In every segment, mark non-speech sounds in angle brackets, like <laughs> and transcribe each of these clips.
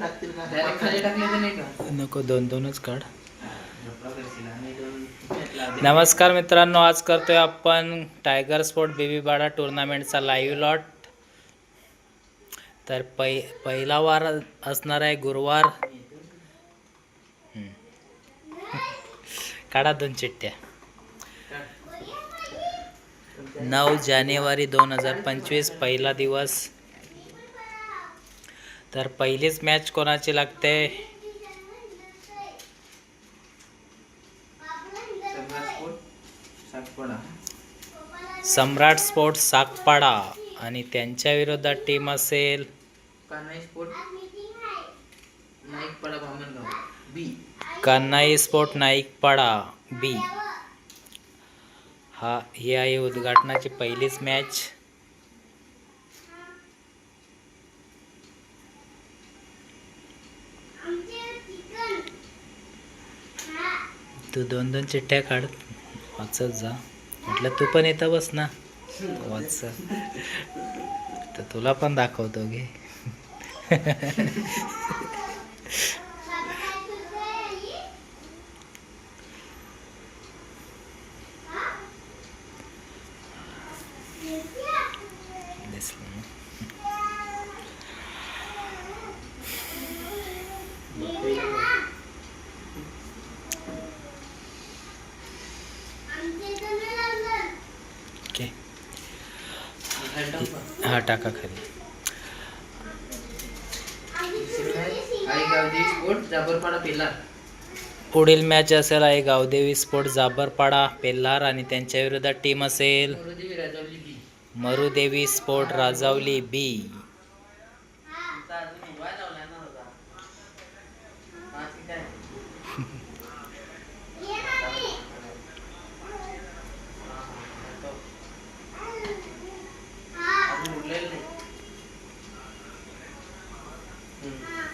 टाकतील का? डायरेक्ट खाली टाकले तर नाही का? नको दोन दोनच काढ. नमस्कार मित्रांनो आज करतोय आपण टायगर स्पोर्ट बेबी बाडा टुर्नामेंटचा लाईव्ह लॉट तर पै पहिला वार असणार आहे गुरुवार. काढा दोन चिठ्ठ्या. नऊ जानेवारी दोन हजार पंचवीस पहिला दिवस. तर पहिलीच मॅच कोणाची लागते. सम्राट स्पोर्ट सागपाडा आणि त्यांच्या विरोधात टीम असेल? कान्हाई स्पोर्ट नाईकपाडा बी हा ही आहे उद्घाटनाची पहिलीच मॅच तू दोन दोन चिठ्ठ्या काढ. वाचत जा. म्हटलं तू पण येतं बस ना. वाच. तर तुला पण दाखवतो घे <laughs> दिसलं ना ओके हा टाका खाली. पुढील मॅच असेल आहे गावदेवी स्पोर्ट जाबरपाडा पेल्हार आणि त्यांच्या विरोधात टीम असेल मरुदेवी स्पोर्ट राजावली बी आता अजून मोबाईल लावलाय ना दादा बाकी काय हा, हा, तो. अजून उरलेलं नाही हम्म. कोण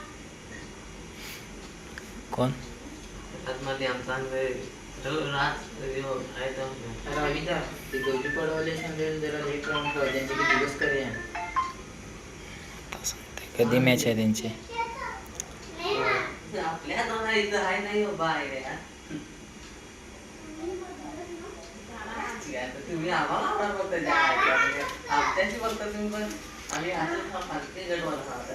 आतमध्ये आमचा अंग रव- राज रव- आहे तो. अरे अविता ते गौरी पडवाले सांगेल जरा लेट राहून ठेवा त्यांचे करे कधी मॅच आहे त्यांची? आहे रे. तुम्ही आम्हाला बघता आमच्याशी बघता तुम्ही पण आम्ही असं.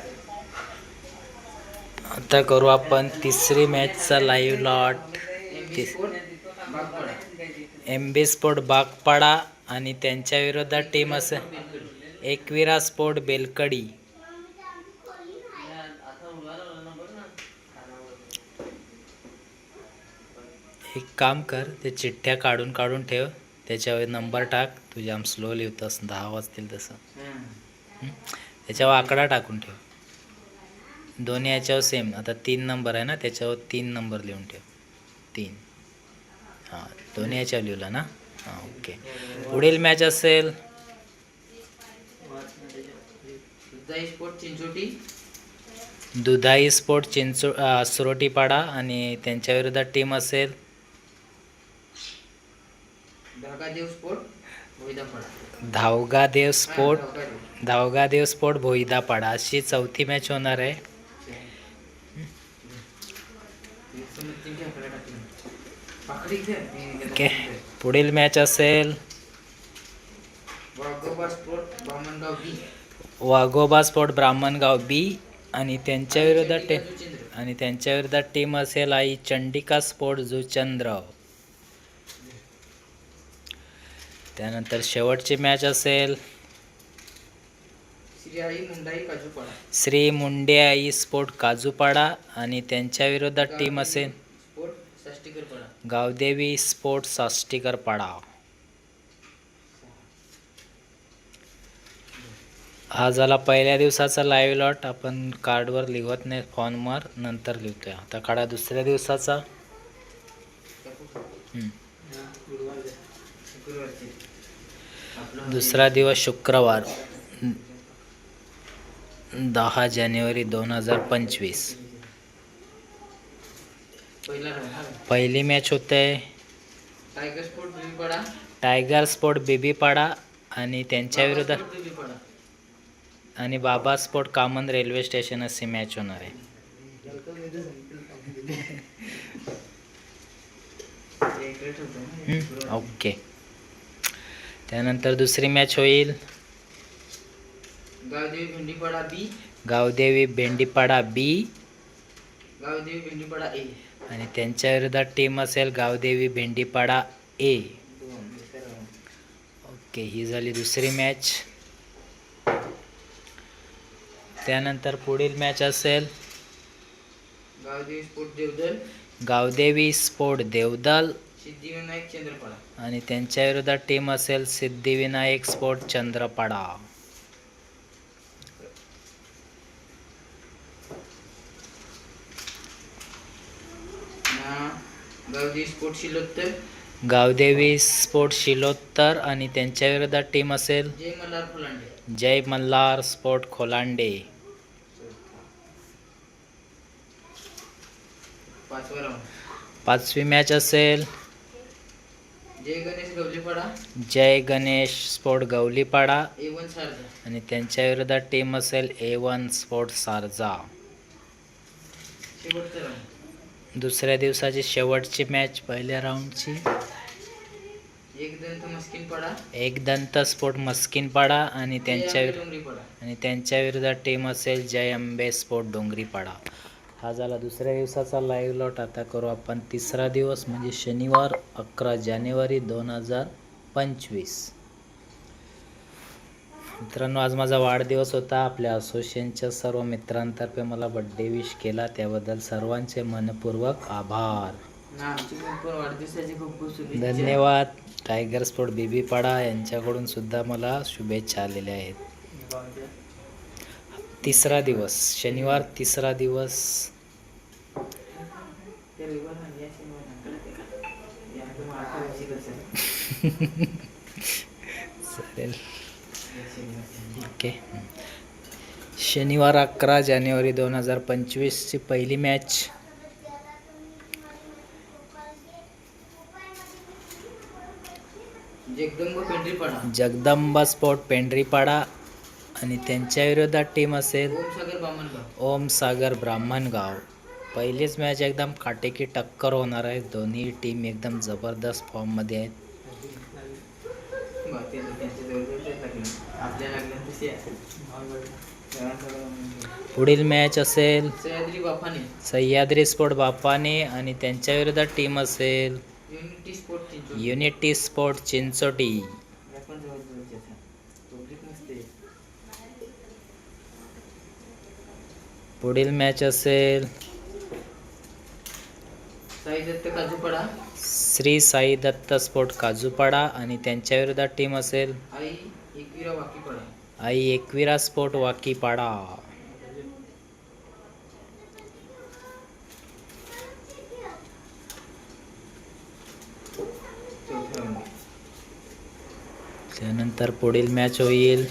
आता करू आपण तिसरी मॅचचा live lot MB sport Bagpada M B sport Bagpada आणि त्यांच्या विरोधात टीम असेल एकविरा स्पोर्ट बेलकडी. एक काम कर ते चिठ्ठ्या काढून काढून ठेव. त्याच्यावर नंबर टाक. तू जाम स्लो लिहितोस. दहा वाजतील तसं? त्याच्यावर आकडा टाकून ठेव. दोन्ही याच्यावर सेम आता तीन नंबर आहे ना त्याच्यावर तीन नंबर लिहून ठेव. तीन. हां दोन्ही याच्यावर लिहिलं ना? हां ओके पुढील मॅच असेल. दुधाई स्पोर्ट चिंचोटी. दुधाई स्पोर्ट चिंचो सुरोटीपाडा आणि त्यांच्या विरोधात टीम असेल. भोईदापाडा. धावगादेव स्पोर्ट धागादेव. धावगादेव स्पोर्ट भोईदापाडा. अशी चौथी मॅच होणार आहे तीन खेकडे टाकले. पाकडी खेळ. तीन ओके. पुढील मॅच असेल. Waghoba sport Brahmangaon B. आणि त्यांच्या विरोधात टे. आणि त्यांच्या विरोधात टीम असेल आई चंडिका स्पोर्ट जुचंद्र त्यानंतर शेवटची मॅच असेल. श्री मुंडे आई स्पोर्ट काजूपाडा आणि त्यांच्या विरोधात टीम असेल. गावदेवी स्पोर्ट्स साष्टीकर पाडा. हा झाला पहिल्या दिवसाचा लाईव्ह लॉट आपण कार्डवर लिहत नाही फॉर्मवर नंतर लिहितोय आता काढा दुसऱ्या दिवसाचा. दुसरा दिवस शुक्रवार दहा जानेवारी दोन हजार पंचवीस. पहिला मॅच होते. Tiger sport Bhimpada tiger sport Bebipada आणि त्यांच्या विरोधात आणि Baba sport Kaman railway station अशी मॅच होणार आहे. ओके त्यानंतर दुसरी मॅच होईल. गावदेवी भेंडीपाडा बी गावदेवी भेंडीपाडा बी गावदेवी भेंडीपाडा ए आणि त्यांच्या विरोधात टीम असेल गावदेवी भेंडीपाडा ए. ओके ही झाली दुसरी मॅच त्यानंतर पुढील मॅच असेल गावदेवी स्पोर्ट देवदल. गावदेवी स्पोर्ट देवदल. सिद्धिविनायक चंद्रपाडा. आणि त्यांच्या विरोधात टीम असेल Siddhivinayak sport Chandrapada. Gavdevi sport Shilottar. Gavdevi sport Shilottar आणि त्यांच्या विरोधात टीम असेल जय मल्हार फुलांडे जय मल्हार स्पोर्ट खोलांडे. पाचवा राऊंड पाचवी मॅच असेल. Jai Ganesh Gavlipada. Jai Ganesh sport Gavlipada. A one Sarja. आणि त्यांच्या विरोधात टीम असेल ए वन स्पोर्ट सारजा. शेवटचा राऊंड दुसऱ्या दिवसाची शेवटची मॅच पहिल्या राऊंडची एक दंत स्पोर्ट मस्किनपाडा आणि त्यांच्या आणि त्यांच्या विरोधात टीम असेल जय अंबे स्पोर्ट डोंगरीपाडा हा झाला दुसऱ्या दिवसाचा लाईव्ह लॉट आता करू आपण तिसरा दिवस म्हणजे शनिवार अकरा जानेवारी दोन हजार पंचवीस. मित्रांनो आज माझा वाढदिवस होता. आपल्या असोसिएशनच्या सर्व मित्रांतर्फे मला बड्डे विश केला. त्याबद्दल सर्वांचे मनपूर्वक आभार. धन्यवाद. टायगर स्पोर्ट बीबीपाडा यांच्याकडून सुद्धा मला शुभेच्छा आलेल्या आहेत. तिसरा दिवस. शनिवार तिसरा दिवस? <laughs> चालेल. ओके. शनिवार अकरा जानेवारी दोन हजार पंचवीसची पहिली मॅच जगदंब स्पोर्ट पेंढरीपाडा आणि त्यांच्या विरोधात टीम असेल ओम सागर ब्राह्मणगाव. पहिलीच मॅच एकदम काटेकी टक्कर होणार आहे. दोन्ही टीम एकदम जबरदस्त फॉर्ममध्ये आहेत बा, ते त्यांच्या जवळजवळच्याच लागल्या. आपल्या लागल्या तशी आहे. तेव्हा सगळं पुढील मॅच असेल. सह्याद्री स्पोर्ट बापाने आणि त्यांच्या विरोधात टीम असेल. Unity sport Chincholi unity sport Chinchoti. पुढील मॅच असेल. श्री साई दत्त स्पोर्ट काजूपाडा आणि त्यांच्या विरोधात टीम असेल. आई एकविरा स्पोर्ट वाकीपाडा. त्यानंतर पुढील मॅच होईल.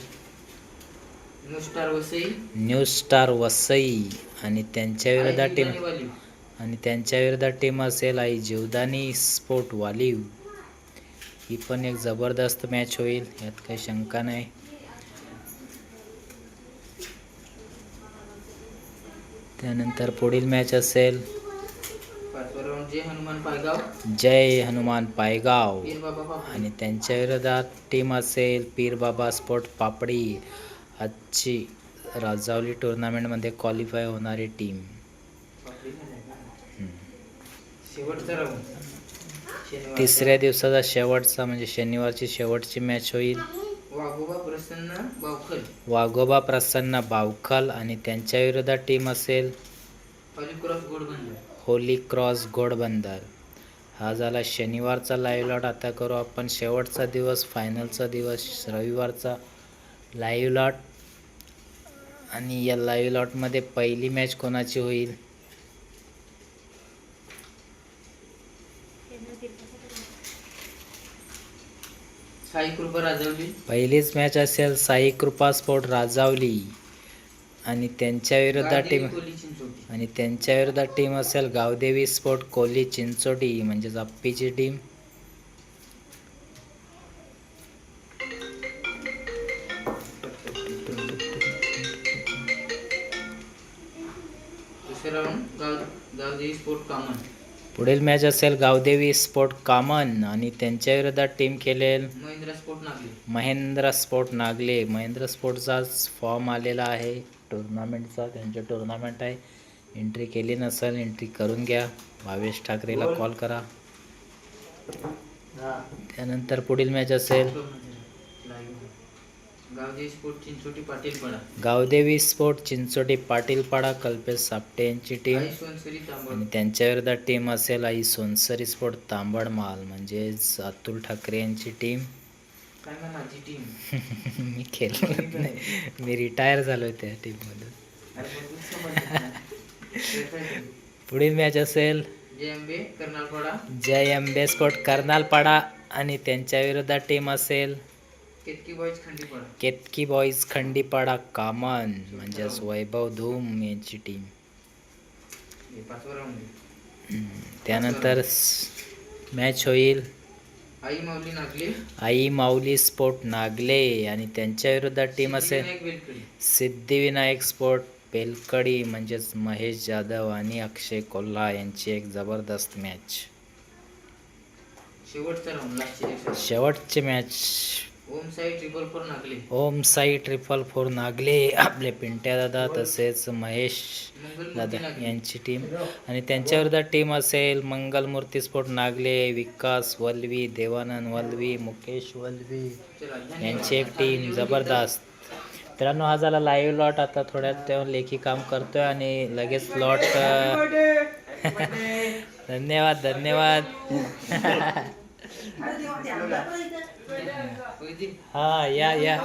New star Vasai new star Vasai आणि त्यांच्या विरोधात टीम. आणि त्यांच्या विरोधात टीम असेल आई जीवदानी स्पोर्ट वालीव ही पण एक जबरदस्त मॅच होईल. यात काही शंका नाही. त्यानंतर पुढील मॅच असेल. हनुमान पायगाव जय हनुमान पायगाव. आणि त्यांच्या विरोधात टीम असेल पीर बाबा स्पोर्ट पापडी. आजची राजावली टुर्नामेंटमध्ये क्वालिफाय होणारी टीम तिसऱ्या दिवसाचा शेवटचा म्हणजे शनिवारची शेवटची मॅच होईल. वाघोबा प्रसन्न बावखल. वाघोबा प्रसन्न बावखल आणि त्यांच्या विरोधात टीम असेल? होली क्रॉस घोडबंदर हा झाला शनिवारचा लाईव्ह लॉट आता करू आपण शेवटचा दिवस फायनलचा दिवस रविवारचा लाईव्ह लॉट आणि या लाईव्ह लॉटमध्ये पहिली मॅच कोणाची होईल? साई कृपा राजावली. पहिलीच मॅच असेल साई कृपा स्पोर्ट राजावली. आणि त्यांच्या विरोधात टीम आणि त्यांच्या विरोधात टीम असेल गावदेवी स्पोर्ट कोहली चिंचोटी म्हणजेच अप्पीची टीम दुसरा राऊंड गावदेवी स्पोर्ट कामन. पुढील मॅच असेल गावदेवी स्पोर्ट कामन आणि त्यांच्या विरोधात टीम खेळेल महिंद्रा स्पोर्ट नागली. महेंद्र स्पोर्ट नागले. महेंद्र स्पोर्टचाच फॉर्म आलेला आहे. टुर्नामेंटचा त्यांचे टुर्नामेंट आहे. एंट्री केली नसेल एंट्री करून घ्या. भावेश ठाकरेला कॉल करा. त्यानंतर पुढील मॅच असेल. गावदेवी स्पोर्ट चिंचोटी पाटील पडा गावदेवी स्पोर्ट चिंचोटी पाटीलपाडा कल्पेश सापटे यांची टीम. आई सोनसरी तांबड. आणि त्यांच्या विरोधात टीम असेल आई सोनसरी स्पोर्ट तांबड माल म्हणजेच अतुल ठाकरे यांची टीम. काय मग माझी टीम? <laughs> मी खेळलो नाही. मी रिटायर झालो त्या टीममधून अरे पण तूच. पुढील मॅच असेल? जे एम बे कर्नालपाडा. जय एम्बे स्पोर्ट कर्नालपाडा. आणि त्यांच्या विरोधात टीम असेल? केतकी बॉईज खंडीपाडा कामन म्हणजेच वैभव धूम यांची टीम त्यानंतर मॅच होईल. आई माऊली नागली. आई माऊली स्पोर्ट नागले. आणि त्यांच्या विरोधात टीम असेल सिद्धिविनायक स्पोर्ट बेलकडी म्हणजेच महेश जाधव आणि अक्षय कोल्हा यांची एक जबरदस्त मॅच शेवटचे match Om Sai triple four Nagli. Om Sai triple four Nagle. आपले पिंट्या दादा तसेच महेश दादा यांची टीम आणि त्यांच्या विरोधात टीम असेल मंगलमूर्ती स्पोर्ट नागले विकास वल्वी देवानंद वल्वी मुकेश वल्वी. यांची एक टीम जबरदस्त. मित्रांनो हा झाला लाईव्ह लॉट आता थोड्यात तेव्हा लेखी काम करतोय आणि लगेच लॉट <laughs> धन्यवाद धन्यवाद. हा या या.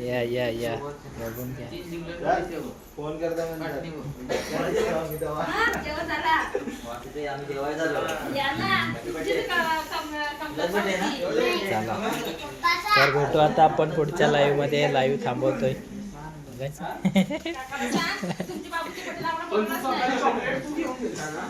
या या या बघून घ्या. फोन करता. चला तर भेटू आता आपण पुढच्या लाईव्हमध्ये लाईव्ह थांबवतोय बघायचं?